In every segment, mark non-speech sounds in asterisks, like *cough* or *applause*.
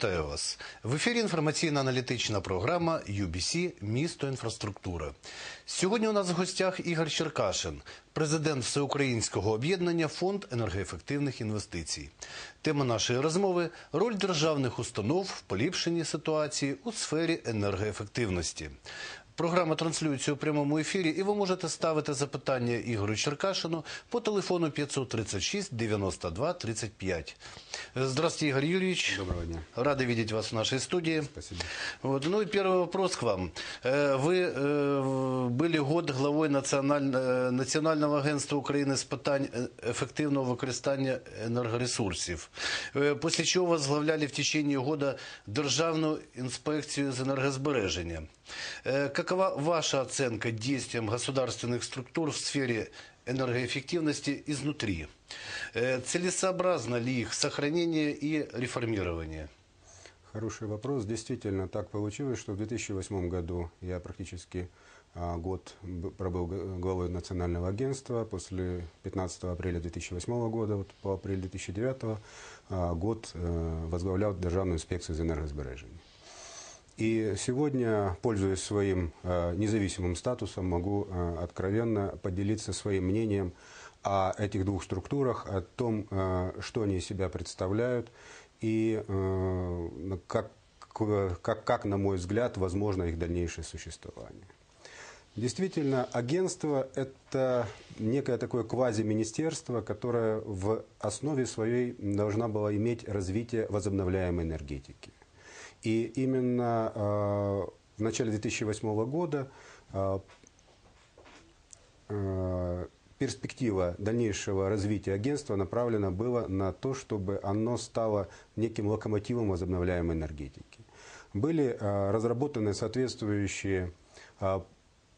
Вітаю вас в ефірі. Інформаційно-аналітична програма UBC Місто інфраструктура. Сьогодні у нас в гостях Ігор Черкашин, президент Всеукраїнського об'єднання Фонд енергоефективних інвестицій. Тема нашої розмови роль державних установ в поліпшенні ситуації у сфері енергоефективності. Програма транслюється у прямому ефірі, і ви можете ставити запитання Ігорю Черкашину по телефону 536 92 35. Здравствуйте, Игорь Юрьевич. Доброго дня. Рады видеть вас в нашей студии. Спасибо. Вот. Ну и первый вопрос к вам. Э, Вы э, были год главой національ- э, Національного агентства України з питань е- ефективного використання енергоресурсів. Э, После чего возглавляли в течение года Державну інспекцію з енергозбереження. Э, Какова ваша оценка действиям государственных структур в сфере энергоэффективности изнутри? Э, Целесообразно ли их сохранение и реформирование? Хороший вопрос. Действительно, так получилось, что в 2008 году я практически а, год пробыл главой национального агентства. После 15 апреля 2008 года вот, по апрель 2009 а, год э, возглавлял Державную инспекцию за энергосбережение. И сегодня, пользуясь своим э, независимым статусом, могу э, откровенно поделиться своим мнением о этих двух структурах, о том, э, что они из себя представляют и как, как, как, на мой взгляд, возможно их дальнейшее существование. Действительно, агентство – это некое такое квази-министерство, которое в основе своей должна была иметь развитие возобновляемой энергетики. И именно э, в начале 2008 года э, э, перспектива дальнейшего развития агентства направлена была на то, чтобы оно стало неким локомотивом возобновляемой энергетики. Были разработаны соответствующие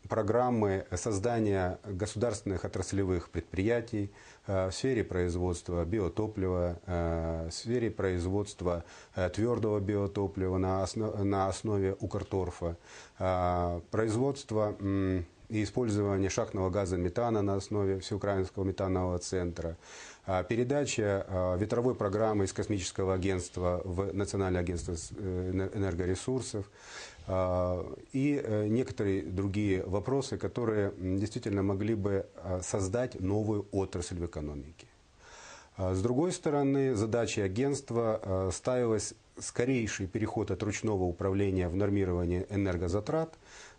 программы создания государственных отраслевых предприятий э, в сфере производства биотоплива, э, в сфере производства э, твердого биотоплива на, осно- на основе Укрторфа, производство и использование шахтного газа метана на основе Всеукраинского метанового центра, передача а, ветровой программы из космического агентства в Национальное агентство э, эне- энергоресурсов а, и э, некоторые другие вопросы, которые действительно могли бы а, создать новую отрасль в экономике. А С другой стороны, задачей агентства а, ставилась скорейший переход от ручного управления в нормирование энергозатрат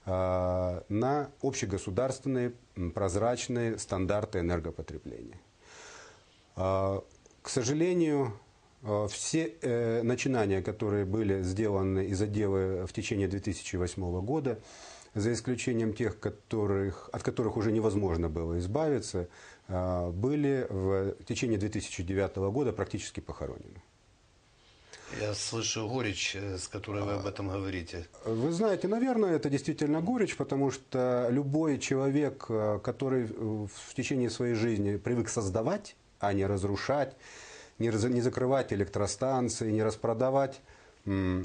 а, на общегосударственные прозрачные стандарты энергопотребления. А, К сожалению, а, все э, начинания, которые были сделаны и заделы в течение 2008 года, за исключением тех, которых, от которых уже невозможно было избавиться, а, были в течение 2009 года практически похоронены. Я слышу горечь, э, с которой вы об этом говорите. Вы знаете, наверное, это действительно горечь, потому что любой человек, э, который в течение своей жизни привык создавать, а не разрушать, не, раз- не закрывать электростанции, не распродавать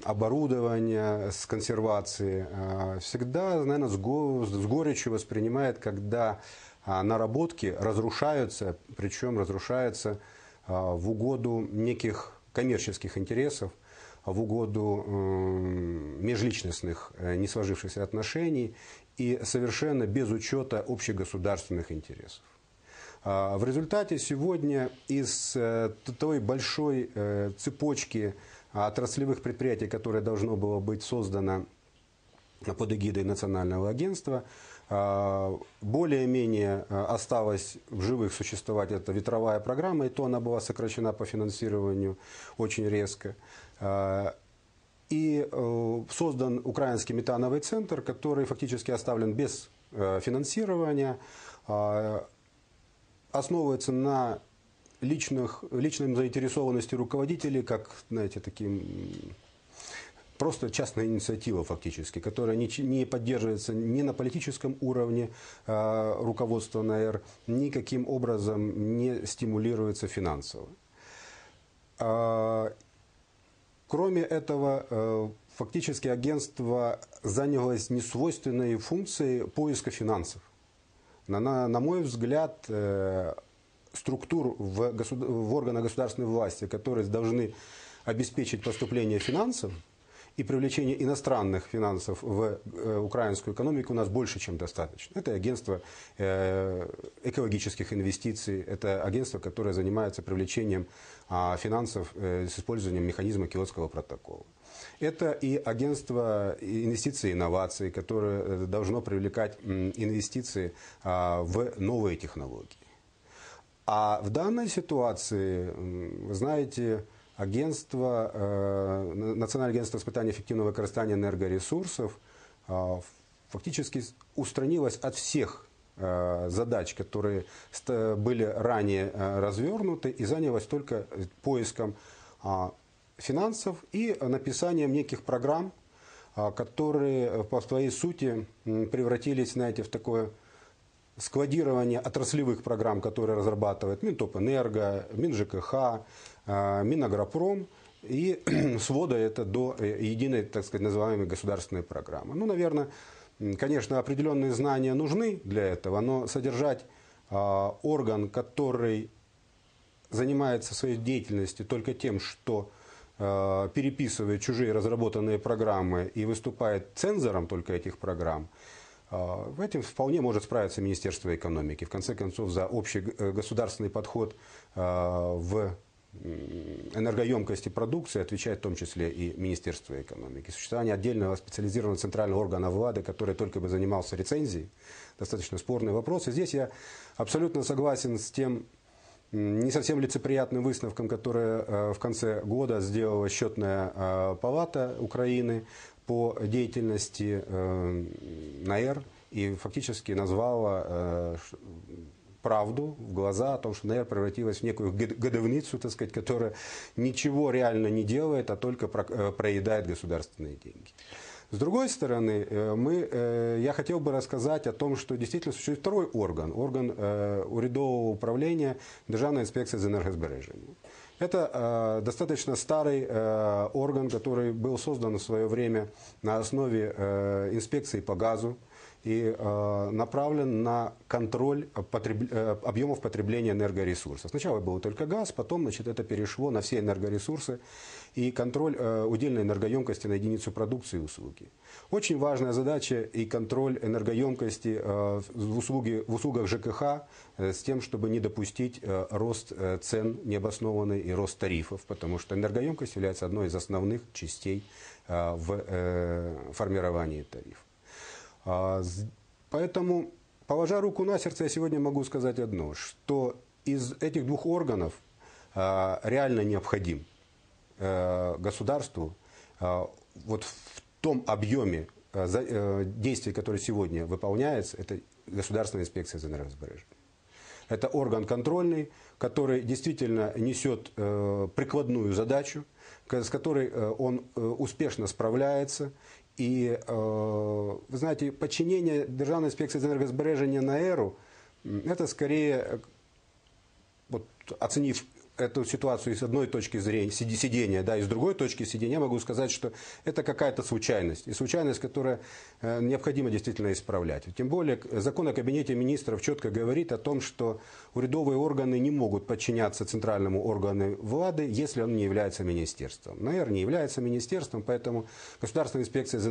оборудование с консервации, э, всегда, наверное, с, го- с горечью воспринимает, когда а, наработки разрушаются, причем разрушаются а, в угоду неких коммерческих интересов, в угоду межличностных э, не сложившихся отношений и совершенно без учета общегосударственных интересов. А, В результате сегодня из э, той большой э, цепочки отраслевых предприятий, которая должно было быть создана под эгидой Национального агентства. А, Более-менее а, осталось в живых существовать эта ветровая программа, и то она была сокращена по финансированию очень резко. А, И э, создан украинский метановый центр, который фактически оставлен без э, финансирования, основывается на личных, личной заинтересованности руководителей, как, знаете, таким просто частная инициатива фактически, которая не, не поддерживается ни на политическом уровне э, руководства НАЭР, никаким образом не стимулируется финансово. А, Кроме этого, э, фактически агентство занялось несвойственной функцией поиска финансов. На, на, на мой взгляд, э, структур в, государ- в органах государственной власти, которые должны обеспечить поступление финансов и привлечение иностранных финансов в э, украинскую экономику у нас больше, чем достаточно. Это агентство э, экологических инвестиций, это агентство, которое занимается привлечением а, финансов э, с использованием механизма Киотского протокола. Это и агентство инвестиций и инноваций, которое э, должно привлекать инвестиции а, в новые технологии. А в данной ситуации, вы знаете, агентство, э, Национальное агентство испытания эффективного використання энергоресурсов э, фактически устранилось от всех э, задач, которые были ранее развернуты, и занялось только поиском а, финансов и написанием неких программ, а, которые по своей сути превратились, знаете, в такое складирование отраслевых программ, которые разрабатывает Минтопэнерго, МинЖКХ, э, Минагропром, и *clears throat* свода это до э, единой, так сказать, называемой государственной программы. Ну, наверное, конечно, определенные знания нужны для этого, но содержать а, орган, который занимается своей деятельностью только тем, что э, переписывает чужие разработанные программы и выступает цензором только этих программ, э, в этим вполне может справиться Министерство экономики. В конце концов, за общий э, государственный подход э, в энергоемкости продукции отвечает в том числе и Министерство экономики. Существование отдельного специализированного центрального органа влады, который только бы занимался рецензией, достаточно спорный вопрос. И здесь я абсолютно согласен с тем не совсем лицеприятным выставкам, которые э, в конце года сделала счетная э, палата Украины по деятельности э, НАЭР и фактически назвала правду в глаза о том, что НАЭР превратилась в некую год- годовницу, так сказать, которая ничего реально не делает, а только про- проедает государственные деньги. С другой стороны, э, мы, э, я хотел бы рассказать о том, что действительно существует второй орган, орган э, урядового управления Державная инспекция за энергосбережение. Это э, достаточно старый э, орган, который был создан в свое время на основе э, инспекции по газу и э, направлен на контроль потреб- объемов потребления энергоресурсов. Сначала был только газ, потом значит, это перешло на все энергоресурсы и контроль э, удельной энергоемкости на единицу продукции и услуги. Очень важная задача и контроль энергоемкости э, в, услуги, в услугах ЖКХ э, с тем, чтобы не допустить э, рост э, цен необоснованный и рост тарифов, потому что энергоемкость является одной из основных частей э, в э, формировании тарифов. А, Поэтому, положа руку на сердце, я сегодня могу сказать одно, что из этих двух органов а, реально необходим э, государству а, вот в том объеме э, э, действий, которые сегодня выполняется, это Государственная инспекция за энергосбережение. Это орган контрольный, который действительно несет э, прикладную задачу, с которой э, он э, успешно справляется. И, э, вы знаете, подчинение Державной инспекции за энергосбережение на эру, это скорее, э, вот, оценив эту ситуацию с одной точки зрения, сидения, да, и с другой точки сидения, я могу сказать, что это какая-то случайность. И случайность, которая э, необходимо действительно исправлять. Тем более, закон о кабинете министров четко говорит о том, что урядовые органы не могут подчиняться центральному органу влады, если он не является министерством. НАЭР не является министерством, поэтому Государственная инспекция за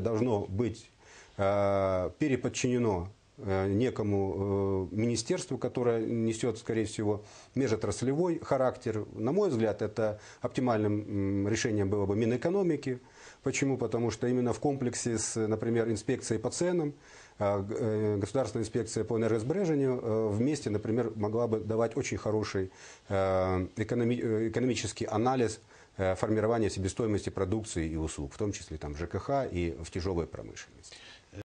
должно быть э, переподчинено некому э, министерству, которое несет, скорее всего, межотраслевой характер. На мой взгляд, это оптимальным решением было бы Минэкономики. Почему? Потому что именно в комплексе с, например, инспекцией по ценам, а, э, Государственная инспекция по энергосбережению э, вместе, например, могла бы давать очень хороший э, экономи- э, экономический анализ э, формирования себестоимости продукции и услуг, в том числе там, ЖКХ и в тяжелой промышленности.